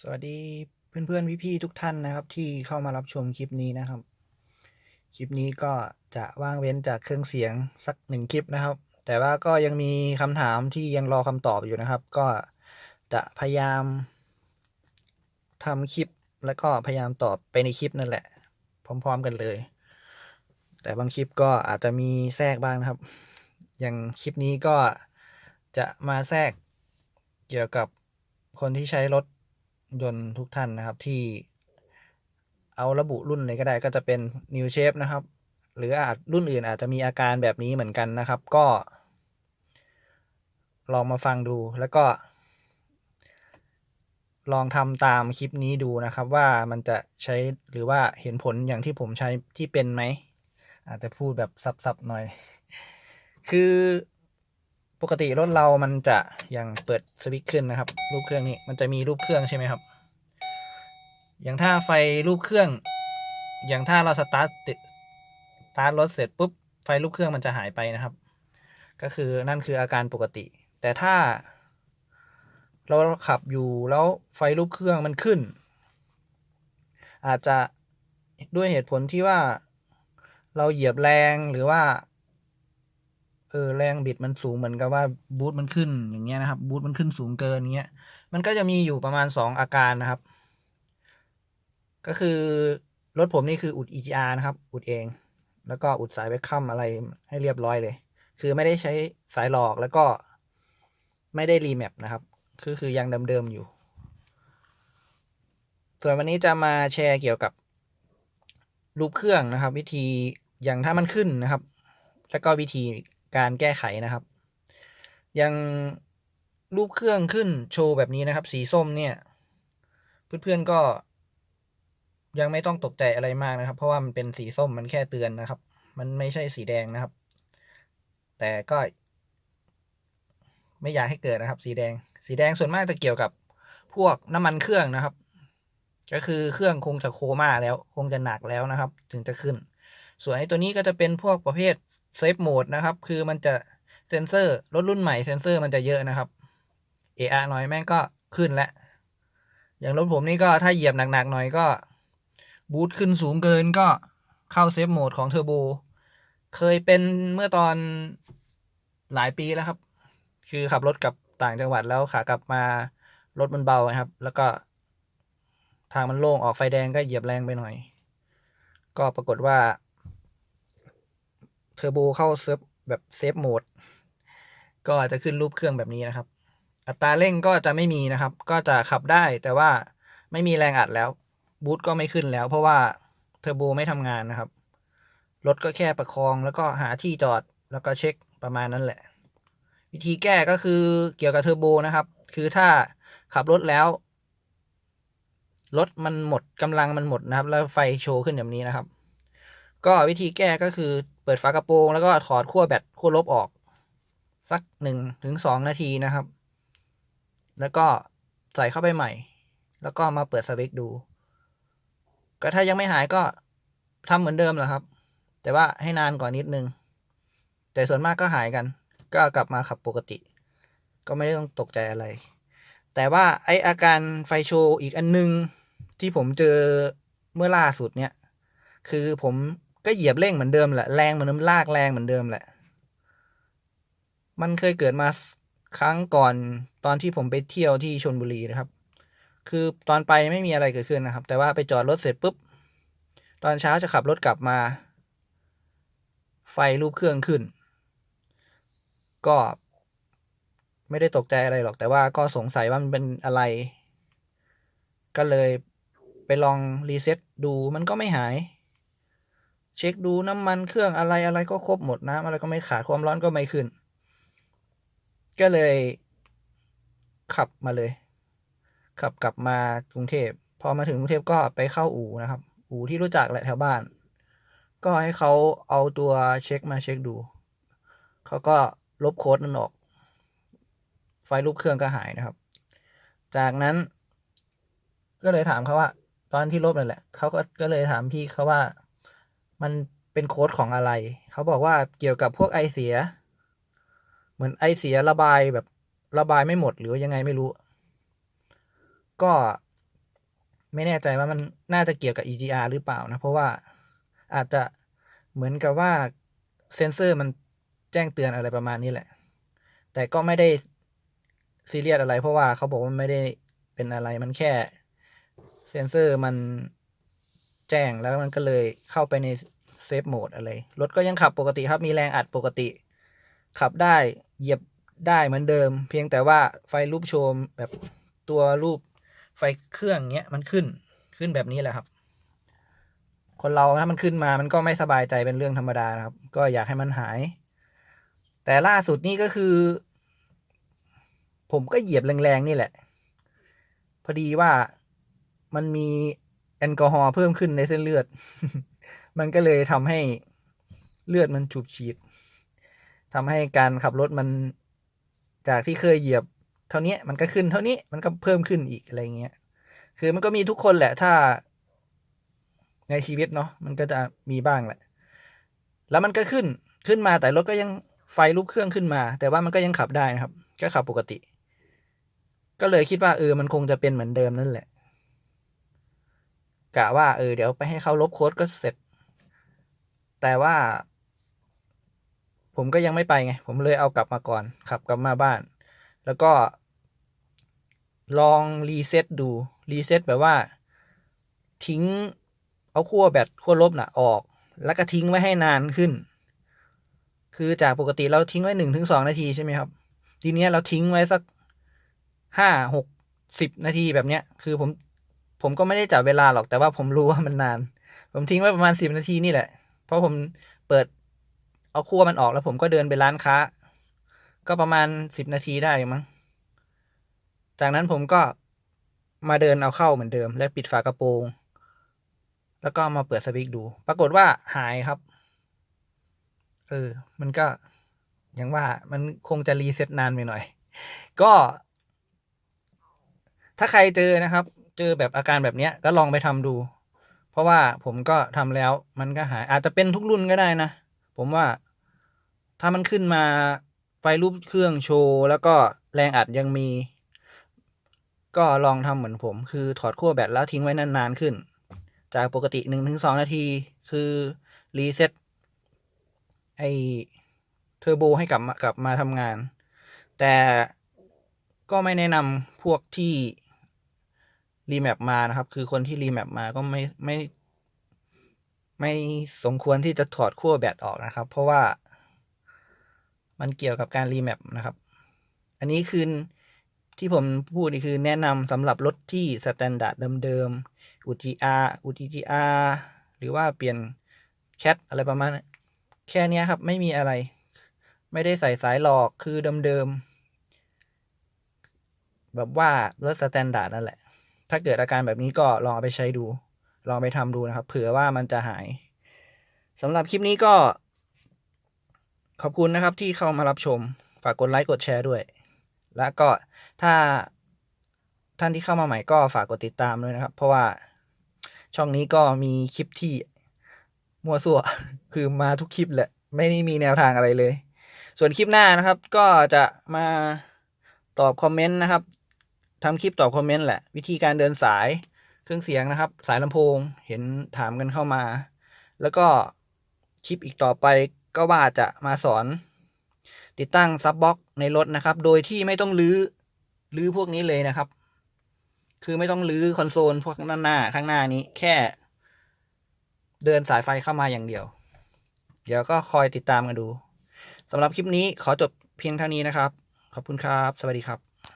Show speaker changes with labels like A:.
A: สวัสดีเพื่อนๆพี่ๆทุกท่านนะครับ ที่เข้ามารับชมคลิปนี้นะครับ คลิปนี้ก็จะว่างเว้นจากเครื่องเสียงสักหนึ่งคลิปนะครับ แต่ว่าก็ยังมีคำถามที่ยังรอคำตอบอยู่นะครับ ก็จะพยายามทำคลิปแล้วก็พยายามตอบไปในคลิปนั่นแหละ พร้อม ๆ กันเลย แต่บางคลิปก็อาจจะมีแทรกบ้างนะครับ อย่างคลิปนี้ก็จะมาแทรกเกี่ยวกับคนที่ใช้รถ ยนต์ทุกท่านนะครับที่เอาระบุรุ่นเลยก็ได้ก็จะเป็น New Shape นะครับ หรืออาจรุ่นอื่นอาจจะมีอาการแบบนี้เหมือนกันนะครับ ก็ ลองมาฟังดูแล้วก็ ลองทำตามคลิปนี้ดูนะครับว่ามันจะใช้หรือว่าเห็นผลอย่างที่ผมใช้ที่เป็นไหม อาจจะพูดแบบสับๆหน่อย คือ ปกติรถเรามันจะอย่างเปิดสวิตช์ขึ้นนะครับ รูปเครื่องนี้มันจะมีรูปเครื่องใช่ไหมครับ อย่างถ้าไฟรูปเครื่อง อย่างถ้าเราสตาร์ทติดสตาร์ทรถเสร็จปุ๊บไฟรูปเครื่องมันจะหายไปนะครับ ก็คือนั่นคืออาการปกติ แต่ถ้า เราขับอยู่แล้วไฟรูปเครื่องมันขึ้น อาจจะด้วยเหตุผลที่ว่าเราเหยียบแรงหรือว่า เออแรงบิดมันสูงเหมือนกับว่าบูทมันขึ้นอย่างเงี้ยนะครับ บูทมันขึ้นสูงเกินเงี้ย มันก็จะมีอยู่ประมาณสองอาการนะครับ ก็คือรถผมนี่คืออุด EGR นะครับ อุดเอง แล้วก็อุดสายเวคคัมอะไรให้เรียบร้อยเลย คือไม่ได้ใช้สายหลอกแล้วก็ไม่ได้รีแมปนะครับ คือคือยังเดิมๆอยู่ ส่วนวันนี้จะมาแชร์เกี่ยวกับรูปเครื่องนะครับ วิธีอย่างถ้ามันขึ้นนะครับ แล้วก็วิธี การแก้ไขนะครับ ยังรูปเครื่องขึ้นโชว์แบบนี้นะครับ สีส้มเนี่ย เพื่อนๆก็ยังไม่ต้องตกใจอะไรมากนะครับ เพราะว่ามันเป็นสีส้มมันแค่เตือนนะครับ มันไม่ใช่สีแดงนะครับ แต่ก็ ไม่อยากให้เกิดนะครับ สีแดง สีแดงส่วนมากจะเกี่ยวกับพวกน้ำมันเครื่องนะครับ ก็คือเครื่องคงจะโคม่าแล้ว คงจะหนักแล้วนะครับ ถึงจะขึ้น ส่วนไอ้ตัวนี้ก็จะเป็นพวกประเภท เซฟโหมดนะครับ คือมันจะเซนเซอร์รถรุ่นใหม่เซนเซอร์มันจะเยอะนะครับ เออะหน่อยแม่งก็ขึ้นแล้ว อย่างรถผมนี่ก็ถ้าเหยียบหนักๆหน่อยก็ บูทขึ้นสูงเกินก็เข้าเซฟโหมดของเทอร์โบเคยเป็นเมื่อตอนหลายปีแล้วครับ คือขับรถกลับต่างจังหวัดแล้วขากลับมารถมันเบาครับ แล้วก็ ทางมันโล่งออกไฟแดงก็เหยียบแรงไปหน่อย ก็ปรากฏว่า เทอร์โบเข้าเซฟแบบเซฟโหมด ก็อาจจะขึ้นรูปเครื่องแบบนี้นะครับ อัตราเร่งก็จะไม่มีนะครับ ก็จะขับได้แต่ว่าไม่มีแรงอัดแล้วบูทก็ไม่ขึ้นแล้ว เพราะว่าเทอร์โบไม่ทำงานนะครับ รถก็แค่ประคองแล้วก็หาที่จอดแล้วก็เช็คประมาณนั้นแหละ วิธีแก้ก็คือเกี่ยวกับเทอร์โบนะครับ คือถ้าขับรถแล้วรถมันหมดกำลังมันหมดนะครับ แล้วไฟโชว์ขึ้นแบบนี้นะครับ ก็วิธีแก้ก็คือเปิดฝากระโปรง แล้วก็ถอดขั้วแบตขั้วลบออก สักหนึ่งถึงสองนาทีนะครับ แล้วก็ใส่เข้าไปใหม่ แล้วก็มาเปิดสวิตช์ดู ก็ถ้ายังไม่หายก็ทำเหมือนเดิมแหละครับ แต่ว่าให้นานกว่านิดนึง แต่ส่วนมากก็หายกัน ก็กลับมาขับปกติ ก็ไม่ได้ต้องตกใจอะไร แต่ว่าไออาการไฟโชว์อีกอันนึงที่ผมเจอเมื่อล่าสุดเนี่ย คือผม ก็เหยียบเร่งเหมือนเดิมแหละแรงเหมือนเดิมลากแรงเหมือนเดิมแหละ มันเคยเกิดมาครั้งก่อนตอนที่ผมไปเที่ยวที่ชนบุรีนะครับ คือตอนไปไม่มีอะไรเกิดขึ้นนะครับ แต่ว่าไปจอดรถเสร็จปุ๊บ ตอนเช้าจะขับรถกลับมา ไฟรูปเครื่องขึ้น ก็ ไม่ได้ตกใจอะไรหรอก แต่ว่าก็สงสัยว่ามันเป็นอะไร ก็เลยไปลองรีเซ็ตดูมันก็ไม่หาย เช็คดูน้ำมันเครื่องอะไรอะไรก็ครบหมดน้ำอะไรก็ไม่ขาดความร้อนก็ไม่ขึ้น ก็เลยขับมาเลย ขับกลับมากรุงเทพพอมาถึงกรุงเทพก็ไปเข้าอู่นะครับ อู่ที่รู้จักแหละแถวบ้าน ก็ให้เขาเอาตัวเช็คมาเช็คดู เขาก็ลบโค้ดนั้นออก ไฟล์รูปเครื่องก็หายนะครับ จากนั้น ก็เลยถามเขาว่า ตอนที่ลบนั่นแหละเขาก็ก็เลยถามพี่เขาว่า มันเป็นโค้ดของอะไร เขาบอกว่าเกี่ยวกับพวกไอเสีย เหมือนไอเสียระบายแบบระบายไม่หมดหรือยังไงไม่รู้ ก็ไม่แน่ใจว่ามันน่าจะเกี่ยวกับ EGR หรือเปล่านะ เพราะว่าอาจจะเหมือนกับว่าเซนเซอร์มันแจ้งเตือนอะไรประมาณนี้แหละ แต่ก็ไม่ได้ซีเรียสอะไร เพราะว่าเขาบอกว่าไม่ได้เป็นอะไรมันแค่เซนเซอร์มัน แจ้งแล้วมันก็เลยเข้าไปในเซฟโหมดอะไร รถก็ยังขับปกติครับ มีแรงอัดปกติ ขับได้เหยียบได้เหมือนเดิม เพียงแต่ว่าไฟรูปโชมแบบตัวรูปไฟเครื่องเงี้ยมันขึ้นขึ้นแบบนี้แหละครับ คนเราถ้ามันขึ้นมามันก็ไม่สบายใจเป็นเรื่องธรรมดานะครับ ก็อยากให้มันหาย แต่ล่าสุดนี่ก็คือ ผมก็เหยียบแรงๆนี่แหละ พอดีว่ามันมี ลกอฮอล์เพิ่มขึ้นในเส้นเลือด มันก็เลยทำให้เลือดมันฉุบฉีดทำให้การขับรถมันจากที่เคยเหยียบ เท่านี้มันก็ขึ้นเท่านี้มันก็เพิ่มขึ้นอีกอะไรเงี้ย คือมันก็มีทุกคนแหละถ้าในชีวิตเนาะมันก็จะมีบ้างแหละ แล้วมันก็ขึ้นขึ้นมาแต่รถก็ยังไฟลุกเครื่องขึ้นมา แต่ว่ามันก็ยังขับได้นะครับ ก็ขับปกติ ก็เลยคิดว่าเออมันคงจะเป็นเหมือนเดิมนั่นแหละ กะว่าเออเดี๋ยวไปให้เขาลบโค้ดก็เสร็จ แต่ว่า ผมก็ยังไม่ไปไง ผมเลยเอากลับมาก่อนขับกลับมาบ้าน แล้วก็ ลองรีเซ็ตดูรีเซ็ตแบบว่า ทิ้งเอาขั้วแบตขั้วลบน่ะออก แล้วก็ทิ้งไว้ให้นานขึ้น คือจากปกติเราทิ้งไว้หนึ่งถึงสองนาทีใช่ไหมครับ ทีเนี้ยเราทิ้งไว้สักห้าหกสิบนาทีแบบเนี้ย คือผม ผมก็ไม่ได้จับเวลาหรอกแต่ว่าผมรู้ว่ามันนาน ผมทิ้งไว้ประมาณสิบนาทีนี่แหละ เพราะผมเปิดเอาขั้วมันออกแล้วผมก็เดินไปร้านค้า ก็ประมาณสิบนาทีได้มั้งจากนั้นผมก็มาเดินเอาเข้าเหมือนเดิม และปิดฝากระโปรง แล้วก็มาเปิดสวิตช์ดู ปรากฏว่าหายครับ เออ มันก็อย่างว่ามันคงจะรีเซ็ตนานไปหน่อย ก็ ถ้าใครเจอนะครับ เจอแบบอาการแบบเนี้ยก็ลองไปทำดู เพราะว่าผมก็ทำแล้วมันก็หาย อาจจะเป็นทุกรุ่นก็ได้นะ ผมว่าถ้ามันขึ้นมาไฟรูปเครื่องโชว์ แล้วก็แรงอัดยังมี ก็ลองทำเหมือนผม คือถอดขั้วแบตแล้วทิ้งไว้นานๆขึ้น จากปกติหนึ่งถึงสองนาที คือรีเซ็ตไอเทอร์โบให้กลับมากลับมาทำงาน แต่ก็ไม่แนะนำพวกที่ รีแมปมานะครับ คือคนที่รีแมปมาก็ไม่ไม่ ไม่สมควรที่จะถอดขั้วแบตออกนะครับ เพราะว่า มันเกี่ยวกับการรีแมปนะครับ อันนี้คือที่ผมพูดนี่คือแนะนำสำหรับรถที่สแตนดาร์ดเดิมๆ UGR UGR หรือว่าเปลี่ยนแคทอะไรประมาณแค่นี้ครับ ไม่มีอะไร ไม่ได้ใส่สายหลอกคือเดิมๆแบบว่ารถสแตนดาร์ดนั่นแหละ ถ้าเกิดอาการแบบนี้ก็ลองเอาไปใช้ดู ลองไปทำดูนะครับ เผื่อว่ามันจะหายสำหรับคลิปนี้ก็ ขอบคุณนะครับที่เข้ามารับชม ฝากกดไลค์กดแชร์ด้วย แล้วก็ถ้าท่านที่เข้ามาใหม่ก็ฝากกดติดตามด้วยนะครับ เพราะว่าช่องนี้ก็มีคลิปที่มั่วซั่วคือมาทุกคลิปแหละ ไม่ได้มีแนวทางอะไรเลย ส่วนคลิปหน้านะครับ ก็จะมาตอบคอมเมนต์นะครับ ทำคลิปตอบคอมเมนต์แหละ วิธีการเดินสายเครื่องเสียงนะครับ สายลำโพงเห็นถามกันเข้ามา แล้วก็คลิปอีกต่อไปก็ว่าจะมาสอน ติดตั้งซับบ็อกในรถนะครับ โดยที่ไม่ต้องรื้อรื้อพวกนี้เลยนะครับ คือไม่ต้องรื้อคอนโซลพวกด้าหน้าข้างหน้านี้แค่ เดินสายไฟเข้ามาอย่างเดียว เดี๋ยวก็คอยติดตามกันดูสำหรับคลิปนี้ขอจบเพียงเท่านี้นะครับ ขอบคุณครับ สวัสดีครับ